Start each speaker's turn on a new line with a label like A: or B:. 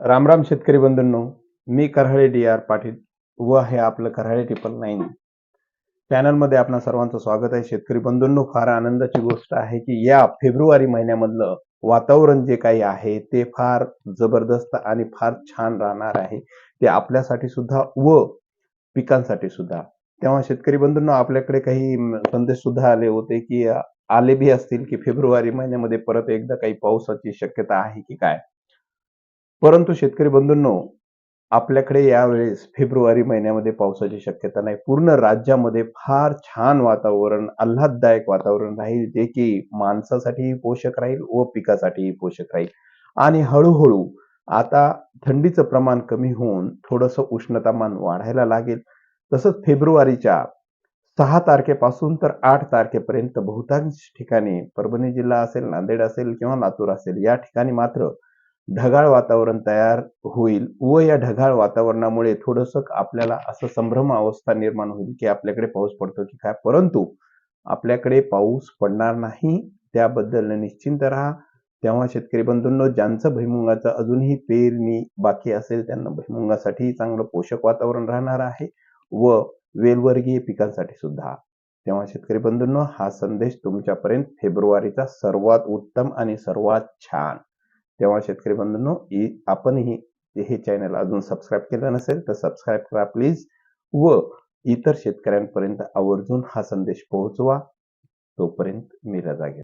A: रामराम शेतकरी बंधूंनो मी करहळे डी आर पाटील व हे आपलं करहळे ट्रिपल नाईन चॅनलमध्ये आपणा सर्वांचं स्वागत आहे. शेतकरी बंधूंनो फार आनंदाची गोष्ट आहे की या फेब्रुवारी महिन्यामधलं वातावरण जे काही आहे ते फार जबरदस्त आणि फार छान राहणार आहे. ते आपल्यासाठी सुद्धा व पिकांसाठी सुद्धा. तेव्हा शेतकरी बंधूंना आपल्याकडे काही संदेश सुद्धा आले होते की आले बी असतील की फेब्रुवारी महिन्यामध्ये परत एकदा काही पावसाची शक्यता आहे की काय? परंतु शेतकरी बंधूंनो आपल्याकडे यावेळेस फेब्रुवारी महिन्यामध्ये पावसाची शक्यता नाही. पूर्ण राज्यामध्ये फार छान वातावरण आल्हाददायक वातावरण राहील जे की माणसासाठीही पोषक राहील व पिकासाठीही पोषक राहील. आणि हळूहळू आता थंडीचं प्रमाण कमी होऊन थोडंसं उष्णतामान वाढायला लागेल. तसंच फेब्रुवारीच्या सहा तारखेपासून तर आठ तारखेपर्यंत बहुतांश ठिकाणी परभणी जिल्हा असेल नांदेड असेल किंवा लातूर असेल या ठिकाणी मात्र ढगाळ वातावरण तयार होईल व या ढगाळ वातावरणामुळे थोडस आपल्याला असं संभ्रम अवस्था निर्माण होईल की आपल्याकडे पाऊस पडतो की काय. परंतु आपल्याकडे पाऊस पडणार नाही त्याबद्दल निश्चिंत राहा. तेव्हा शेतकरी बंधूंनो ज्यांचं भुईमुगाचं अजूनही पेरणी बाकी असेल त्यांना भुईमुगासाठी चांगलं पोषक वातावरण राहणार आहे व वेलवर्गीय पिकांसाठी सुद्धा. तेव्हा शेतकरी बंधूंनो हा संदेश तुमच्यापर्यंत फेब्रुवारीचा सर्वात उत्तम आणि सर्वात छान तेव्हा शेतकरी बंधूंनो आपणही हे चॅनल अजून सबस्क्राईब केलं नसेल तर सबस्क्राईब करा प्लीज व इतर शेतकऱ्यांपर्यंत आवर्जून हा संदेश पोहोचवा. तोपर्यंत मी रजा घेतो.